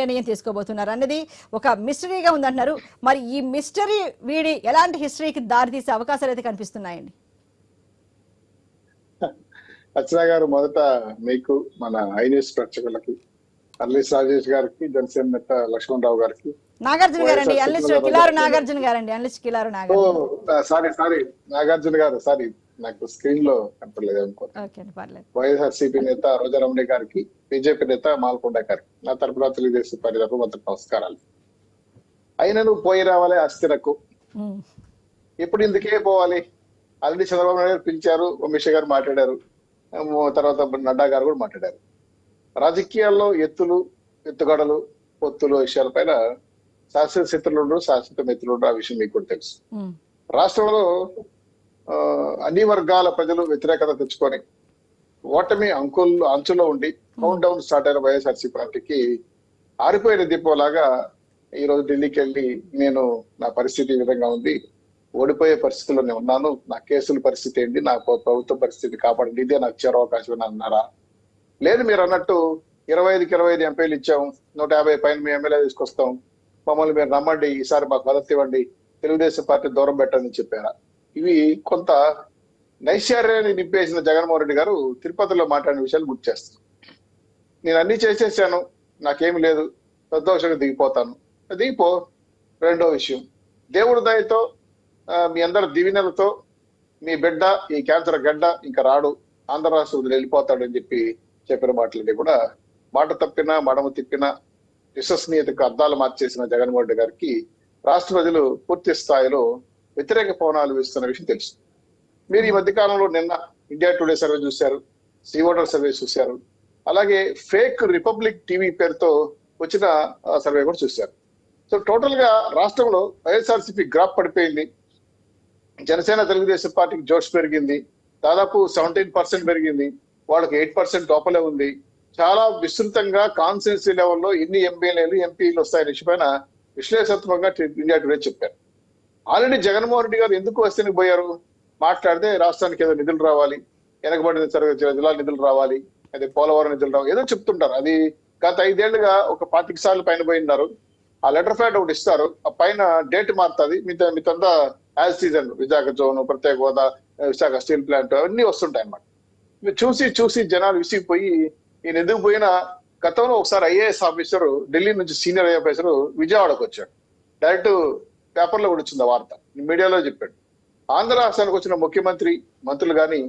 నిర్ణయం తీసుకోబోతున్నారు అన్నది ఒక మిస్టరీగా ఉందంటున్నారు. మరి ఈ మిస్టరీ వీడి ఎలాంటి హిస్టరీకి దారితీసే అవకాశాలు అయితే కనిపిస్తున్నాయండి? అర్చన గారు మొదట మీకు మన ఐ న్యూస్ ప్రేక్షకులకి అల్లీస్ రాజేష్ గారికి జనసేన నేత లక్ష్మణ్ రావు గారికి నాగార్జున గారండి సిపిఎం కిలారు గారు. నాగార్జున గారండి analyst Kilaru Nagarjuna. Sorry sorry Nagarjuna garu sorry. నాకు స్క్రీన్లో కనపడలేదు అనుకో. పర్లేదు. వైఎస్ఆర్సీపీ నేత రోజారమణి గారికి బీజేపీ నేత మాల్కొండ గారికి నా తరపున తెలుగుదేశం పార్టీ తరపు మొత్తం నమస్కారాలు. అయినా నువ్వు పోయి రావాలి అస్థిరకు ఎప్పుడు ఇందుకే పోవాలి? ఆల్రెడీ చంద్రబాబు నాయుడు గారు పిలిచారు అమిత్ గారు మాట్లాడారు తర్వాత నడ్డా గారు కూడా మాట్లాడారు. రాజకీయాల్లో ఎత్తులు ఎత్తుగడలు పొత్తులు విషయాలపైన శాశ్వత శత్రులు ఉండరు శాశ్వత మిత్రులు ఉండరు ఆ విషయం మీకు కూడా తెలుసు. రాష్ట్రంలో అన్ని వర్గాల ప్రజలు వ్యతిరేకత తెచ్చుకొని ఓటమి అంకుల్ అంచులో ఉండి కౌంట్ డౌన్ స్టార్ట్ అయిన వైఎస్ఆర్సీ పార్టీకి ఆరిపోయిన దీపంలాగా ఈ రోజు ఢిల్లీకి వెళ్ళి నేను నా పరిస్థితి ఈ విధంగా ఉంది. ఓడిపోయే పరిస్థితిలో నేను ఉన్నాను. నా కేసుల పరిస్థితి ఏంటి? నా ప్ర- ప్రభుత్వ పరిస్థితి కాపాడండి. ఇదే నాకు చేరే అవకాశం అని అన్నారా? లేదు మీరు అన్నట్టు ఇరవై ఐదుకి ఇరవై ఐదు ఎంపీలు ఇచ్చాం. నూట యాభై పైన మీ ఎమ్మెల్యే తీసుకొస్తాం. మమ్మల్ని మీరు నమ్మండి. ఈసారి మాకు మద్దతు ఇవ్వండి. తెలుగుదేశం పార్టీ దూరం పెట్టండి చెప్పారా? ఇవి కొంత నైశ్చర్యాన్ని నింపేసిన జగన్మోహన్ రెడ్డి గారు తిరుపతిలో మాట్లాడిన విషయాలు గుర్తు చేస్తారు. నేను అన్ని చేసేసాను నాకేమి లేదు సంతోషంగా దిగిపోతాను. దిగిపో రెండో విషయం. దేవుడి దయతో మీ అందరి దీవెనలతో మీ బిడ్డ ఈ క్యాన్సర్ గడ్డ ఇంకా రాడు ఆంధ్ర రాష్ట్రం వదిలి వెళ్ళిపోతాడు అని చెప్పి చెప్పిన మాటలన్నీ కూడా మాట తప్పినా మడమ తిప్పినా విశ్వసనీయతకు అర్థాలు మార్చేసిన జగన్మోహన్ రెడ్డి గారికి రాష్ట్ర ప్రజలు పూర్తి స్థాయిలో వ్యతిరేక పవనాలు వేస్తున్న విషయం తెలుసు. మీరు ఈ మధ్య కాలంలో నిన్న ఇండియా టుడే సర్వే చూశారు సీ ఓటర్ సర్వే చూశారు అలాగే ఫేక్ రిపబ్లిక్ టీవీ పేరుతో వచ్చిన సర్వే కూడా చూశారు. సో టోటల్గా రాష్ట్రంలో వైఎస్ఆర్సీపీ గ్రాఫ్ పడిపోయింది. జనసేన తెలుగుదేశం పార్టీకి జోష్ పెరిగింది. దాదాపు సెవెంటీన్ పర్సెంట్ పెరిగింది. వాళ్ళకి ఎయిట్ పర్సెంట్ లోపలే ఉంది. చాలా విస్తృతంగా కాన్స్టిట్యున్సీ లెవెల్లో ఎన్ని ఎంపీలు ఎంపీలు వస్తాయనే విషయమైన విశ్లేషణాత్మకంగా ఇండియా టుడే చెప్పారు. ఆల్రెడీ జగన్మోహన్ రెడ్డి గారు ఎందుకు వస్తేనే పోయారు? మాట్లాడితే రాష్ట్రానికి ఏదో నిధులు రావాలి వెనకబడిన జిల్లా నిధులు రావాలి అదే పోలవరం నిధులు రావాలి ఏదో చెప్తుంటారు. అది గత ఐదేళ్ళుగా ఒక పాతిక సార్లు పైన పోయినారు ఆ లెటర్ ఫ్యాట్ ఒకటి ఇస్తారు. ఆ పైన డేట్ మారుతుంది. మిగతా మిగతా యాజ్ సీజన్ విశాఖ జోన్ ప్రత్యేక హోదా విశాఖ స్టీల్ ప్లాంట్ అవన్నీ వస్తుంటాయి అన్నమాట. చూసి చూసి జనాలు విసిగిపోయి ఈయన ఎందుకు పోయినా గతంలో ఒకసారి ఐఏఎస్ ఆఫీసర్ ఢిల్లీ నుంచి సీనియర్ ఐఏఎస్ ఆఫీసర్ విజయవాడకు వచ్చాడు. డైరెక్ట్ పేపర్లో కూడా వచ్చింది ఆ వార్త. మీడియాలో చెప్పాడు. ఆంధ్ర రాష్ట్రానికి వచ్చిన ముఖ్యమంత్రి మంత్రులు కానీ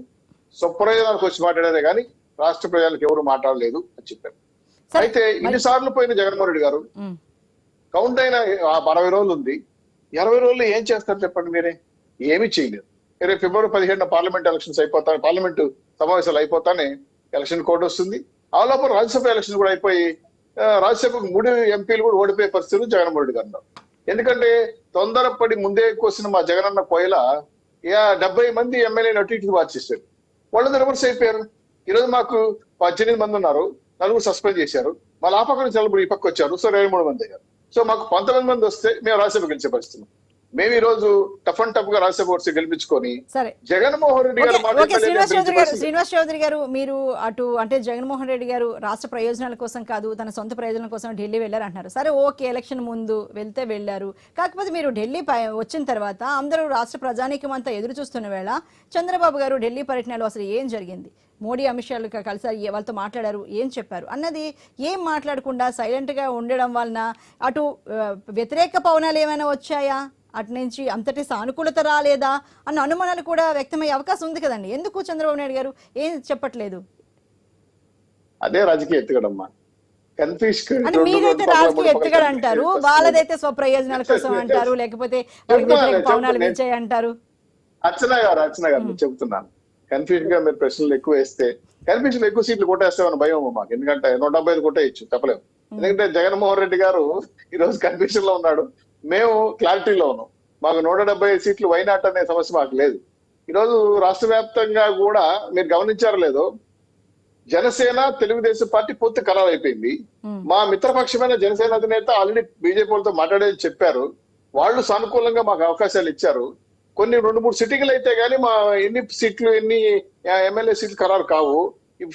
స్వప్రయోజనాలకు వచ్చి మాట్లాడారే కానీ రాష్ట్ర ప్రజలకు ఎవరు మాట్లాడలేదు అని చెప్పారు. అయితే ఇన్ని సార్లు పోయిన జగన్మోహన్ రెడ్డి గారు కౌంట్ అయిన ఆ అరవై రోజులు ఉంది. ఇరవై రోజులు ఏం చేస్తారు చెప్పండి మీరే? ఏమీ చేయలేదు. రేపు ఫిబ్రవరి పదిహేడున పార్లమెంట్ ఎలక్షన్స్ అయిపోతా పార్లమెంట్ సమావేశాలు అయిపోతానే ఎలక్షన్ కోడ్ వస్తుంది. ఆ లోపల రాజ్యసభ ఎలక్షన్ కూడా అయిపోయి రాజ్యసభకు మూడు ఎంపీలు కూడా ఓడిపోయే పరిస్థితులు జగన్మోహన్ రెడ్డి గారు. ఎందుకంటే తొందరపడి ముందే కోసిన మా జగనన్న కోయల డెబ్బై మంది ఎమ్మెల్యేలు అటు ఇటు మార్చేశారు వాళ్ళందరూ రివర్స్ అయిపోయారు. ఈరోజు మాకు పద్దెనిమిది మంది ఉన్నారు నలుగురు సస్పెండ్ చేశారు. మళ్ళీ ఆ పక్క నుంచి నలుగురు ఈ పక్క వచ్చారు. సో ఇరవై మూడు మంది అయ్యారు. సో మాకు పంతొమ్మిది మంది వస్తే మేము రాజ్యసభ గెలిచే పరిస్థితి మేము ఈ రోజు టఫ్ అండ్ టఫ్గా వచ్చి గెలిపించుకొని జగన్మోహన్ రెడ్డి గారు శ్రీనివాస్ చౌదరి గారు. శ్రీనివాస్ చౌదరి గారు మీరు అటు అంటే జగన్మోహన్ రెడ్డి గారు రాష్ట్ర ప్రయోజనాల కోసం కాదు తన సొంత ప్రయోజనాల కోసం ఢిల్లీ వెళ్ళారు అంటున్నారు. సరే ఓకే ఎలక్షన్ ముందు వెళ్తే వెళ్ళారు. కాకపోతే మీరు ఢిల్లీ వచ్చిన తర్వాత అందరూ రాష్ట్ర ప్రజానీకం అంతా ఎదురు చూస్తున్న వేళ చంద్రబాబు గారు ఢిల్లీ పర్యటనలో అసలు ఏం జరిగింది? మోడీ అమిత్ షాలు కలిసారు వాళ్ళతో మాట్లాడారు ఏం చెప్పారు? అన్నది ఏం మాట్లాడకుండా సైలెంట్గా ఉండడం వలన అటు వ్యతిరేక పవనాలు ఏమైనా వచ్చాయా? అటు నుంచి అంతటి సానుకూలత రాలేదా అన్న అనుమానాలు కూడా వ్యక్తమయ్యే అవకాశం ఉంది కదండి. ఎందుకు చంద్రబాబు నాయుడు గారు ఏం చెప్పట్లేదు? అదే రాజకీయ ఎత్తుగడమ్మా. మీరైతే రాజకీయ ఎత్తుగడ అంటారు. వాళ్ళదైతే స్వప్రయోజనాల కోసం అంటారు లేకపోతే పవనాలు వీచాయి అంటారు. అర్చన గారు అర్చన గారు నేను చెప్తున్నాను. కన్ఫ్యూజ్గా మీరు ప్రశ్నలు ఎక్కువ వేస్తే కన్ఫ్యూజన్ ఎక్కువ సీట్లు కొట్టేస్తామని భయం మాకు ఎందుకంటే నూట డెబ్బై ఐదు కొట్టేయచ్చు చెప్పలేము. ఎందుకంటే జగన్మోహన్ రెడ్డి గారు ఈ రోజు కన్ఫ్యూజన్లో ఉన్నాడు. మేము క్లారిటీలో ఉన్నాం మాకు నూట డెబ్బై ఐదు సీట్లు వైనాట్ అనే సమస్య మాకు లేదు. ఈ రోజు రాష్ట్ర వ్యాప్తంగా కూడా మీరు గమనించారో లేదో జనసేన తెలుగుదేశం పార్టీ పూర్తి ఖరారు అయిపోయింది. మా మిత్రపక్షమైన జనసేన అధినేత ఆల్రెడీ బీజేపీ వాళ్ళతో మాట్లాడేది చెప్పారు. వాళ్ళు సానుకూలంగా మాకు అవకాశాలు ఇచ్చారు. కొన్ని రెండు మూడు సిట్టింగ్లు అయితే గానీ మా ఎన్ని సీట్లు ఎన్ని ఎమ్మెల్యే సీట్లు ఖరారు కావు.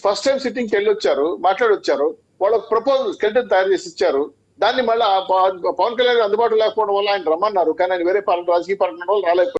ఫస్ట్ టైం సిట్టింగ్కి వెళ్ళి వచ్చారు మాట్లాడి వచ్చారు వాళ్ళకి ప్రపోజల్ స్కెల్టన్ తయారు చేసి ఇచ్చారు. దాన్ని మళ్ళీ పవన్ కళ్యాణ్ అందుబాటులో లేకపోవడం వల్ల ఆయన రమ్మన్నారు. కానీ ఆయన వేరే పాలన రాజకీయ పాలన వాళ్ళు రాలేకపోయారు.